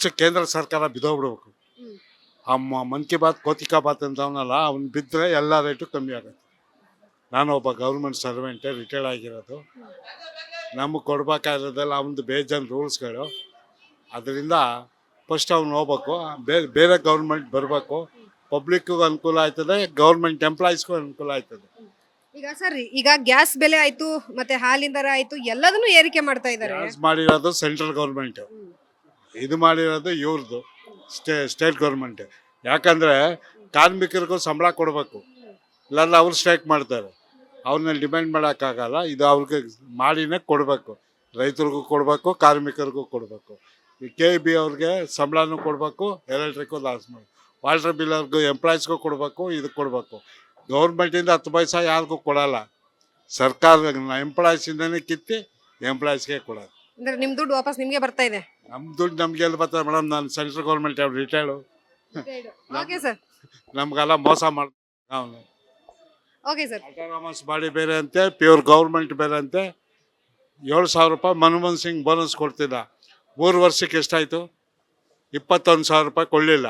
ಅಷ್ಟು ಕೇಂದ್ರ ಸರ್ಕಾರ ಬಿದ್ದೋಗ್ಬಿಡ್ಬೇಕು ಆ ಮನ್ ಕಿ ಬಾತ್ ಕೋತಿಕಾ ಬಾತ್ ಅಂತ ಅವನಲ್ಲ ಅವ್ನು ಬಿದ್ದರೆ ಎಲ್ಲ ರೇಟು ಕಮ್ಮಿ ಆಗುತ್ತೆ. ನಾನು ಒಬ್ಬ ಗೌರ್ಮೆಂಟ್ ಸರ್ವೆಂಟೇ ರಿಟೈರ್ಡ್ ಆಗಿರೋದು. ನಮಗೆ ಕೊಡ್ಬೇಕಾಗಿರೋದೆಲ್ಲ ಅವನದು ಬೇಜನ್ ರೂಲ್ಸ್ಗಳು. ಅದರಿಂದ ಫಸ್ಟ್ ಅವ್ನು ಹೋಗ್ಬೇಕು ಬೇರೆ ಬೇರೆ ಗೌರ್ಮೆಂಟ್ ಬರಬೇಕು. ಪಬ್ಲಿಕ್ಗೂ ಅನುಕೂಲ ಆಯ್ತದೆ ಗೌರ್ಮೆಂಟ್ ಎಂಪ್ಲಾಯೀಸ್ಗೂ ಅನುಕೂಲ ಆಯ್ತದೆ. ಈಗ ಸರ್ ಈಗ ಗ್ಯಾಸ್ ಬೆಲೆ ಆಯ್ತು ಮತ್ತೆ ಹಾಲಿನ ದರ ಆಯ್ತು ಎಲ್ಲದನ್ನು ಏರಿಕೆ ಮಾಡ್ತಾ ಇದ್ದಾರೆ. ಮಾಡಿರೋದು ಸೆಂಟ್ರಲ್ ಗೌರ್ಮೆಂಟ್ ಇದು ಮಾಡಿರೋದು ಇವ್ರದ್ದು ಸ್ಟೇ, ಸ್ಟೇಟ್ ಗೌರ್ಮೆಂಟ್. ಯಾಕಂದರೆ ಕಾರ್ಮಿಕರಿಗೂ ಸಂಬಳ ಕೊಡಬೇಕು. ಇಲ್ಲಾಂದ್ರೆ ಅವ್ರು ಸ್ಟ್ರೈಕ್ ಮಾಡ್ತಾರೆ. ಅವ್ರನ್ನ ಡಿಮ್ಯಾಂಡ್ ಮಾಡೋಕ್ಕಾಗಲ್ಲ, ಇದು ಅವ್ರಿಗೆ ಮಾಡಿನೇ ಕೊಡಬೇಕು. ರೈತರಿಗೂ ಕೊಡಬೇಕು, ಕಾರ್ಮಿಕರಿಗೂ ಕೊಡಬೇಕು. ಈ ಕೆ ಬಿ ಅವ್ರಿಗೆ ಸಂಬಳನೂ ಕೊಡಬೇಕು ಎಲೆಕ್ಟ್ರಿಕ್ಕು ಲಾಸ್ ಮಾಡಿ ವಾಟರ್ ಬಿಲ್ ಅವ್ರಿಗೂ ಎಂಪ್ಲಾಯೀಸ್ಗೂ ಕೊಡಬೇಕು ಇದು ಕೊಡಬೇಕು. ಗೌರ್ಮೆಂಟಿಂದ ಹತ್ತು ಪೈಸಾ ಯಾರಿಗೂ ಕೊಡಲ್ಲ. ಸರ್ಕಾರ ಎಂಪ್ಲಾಯೀಸಿಂದನೇ ಕಿತ್ತಿ, ಎಂಪ್ಲಾಯೀಸ್ಗೆ ಕೊಡೋದು ಅಂದ್ರೆ ನಿಮ್ಮ ದುಡ್ಡು ವಾಪಸ್ ನಿಮಗೆ ಬರ್ತಾ ಇದೆ. ನಮ್ಮ ದುಡ್ಡು ನಮ್ಗೆ ಎಲ್ಲಿ ಬರ್ತದೆ ಮೇಡಮ್? ನಾನು central government retired okay sir ನಮ್ಗೆಲ್ಲ ಮೋಸ ಮಾಡಿ ಅವನು ಓಕೆ ಸರ್ ಬಾಡಿ ಬೇರೆ ಅಂತೆ ಪ್ಯೂರ್ ಗೌರ್ಮೆಂಟ್ ಬೇರೆ ಅಂತೆ. ಏಳು ಸಾವಿರ ರೂಪಾಯಿ ಮನಮೋಹನ್ ಸಿಂಗ್ ಬೋನಸ್ ಕೊಡ್ತಿಲ್ಲ ಮೂರು ವರ್ಷಕ್ಕೆ ಎಷ್ಟಾಯಿತು? ಇಪ್ಪತ್ತೊಂದು ಸಾವಿರ ರೂಪಾಯಿ ಕೊಡಲಿಲ್ಲ.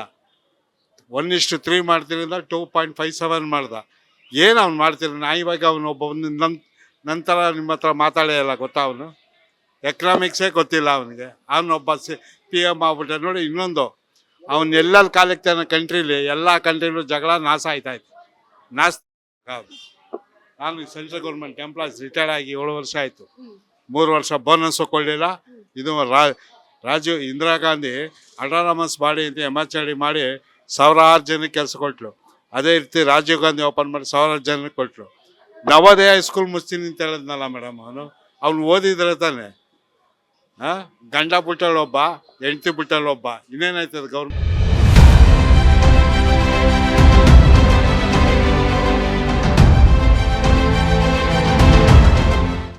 ಒನ್ ಇಷ್ಟು ತ್ರೀ ಮಾಡ್ತಿರಿಂದ ಟೂ ಪಾಯಿಂಟ್ ಫೈವ್ ಸೆವೆನ್ ಮಾಡ್ದ. ಏನು ಅವ್ನು ಮಾಡ್ತಿರ ನಾ ಇವಾಗ ಅವನು ಒಬ್ಬ ನಂತರ ನಿಮ್ಮ ಹತ್ರ ಮಾತಾಡೇ ಇಲ್ಲ ಗೊತ್ತಾ ಅವನು? ಎಕನಾಮಿಕ್ಸೇ ಗೊತ್ತಿಲ್ಲ ಅವನಿಗೆ. ಅವನೊಬ್ಬ ಸಿ ಪಿ ಎಂ ಆಗ್ಬಿಟ್ಟೆ ನೋಡಿ ಇನ್ನೊಂದು. ಅವನು ಎಲ್ಲೆಲ್ಲಿ ಕಾಲಿಕ್ತಾನೆ ಕಂಟ್ರೀಲಿ, ಎಲ್ಲ ಕಂಟ್ರಿಲೂ ಜಗಳ ನಾಶ ಆಯ್ತಾಯ್ತು ನಾಶ ನಾನು ಸೆಂಟ್ರಲ್ ಗೌರ್ಮೆಂಟ್ ಎಂಪ್ಲಾಯ್ಸ್ ರಿಟೈರ್ಡ್ ಆಗಿ ಏಳು ವರ್ಷ ಆಯಿತು. ಮೂರು ವರ್ಷ ಬೋನಸ್ ಕೊಡಲಿಲ್ಲ. ಇದು ರಾ ರಾಜೀವ್ ಇಂದಿರಾ ಗಾಂಧಿ ಅಟಾನಮಸ್ ಬಾಡಿ ಅಂತ ಎಂ ಎಚ್ ಮಾಡಿ ಸಾವಿರಾರು ಜನಕ್ಕೆ ಕೆಲಸ ಕೊಟ್ಟಲು ಅದೇ ರೀತಿ ರಾಜೀವ್ ಗಾಂಧಿ ಓಪನ್ ಮಾಡಿ ಸಾವಿರಾರು ಜನಕ್ಕೆ ಕೊಟ್ಟರು ನವೋದಯ ಸ್ಕೂಲ್ ಮುಚ್ತೀನಿ ಅಂತ ಹೇಳಿದ್ನಲ್ಲ ಮೇಡಮ್ ಅವನು. ಅವ್ನು ಓದಿದ್ರೆ ತಾನೆ. ಗಂಡ ಬಿಟ್ಟಲ್ಲೊಬ್ಬ ಹೆಂಡತಿ ಬಿಟ್ಟಲ್ಲೊಬ್ಬ ಇನ್ನೇನಾಯ್ತದೆ ಗೌರ್ಮೆಂಟ್?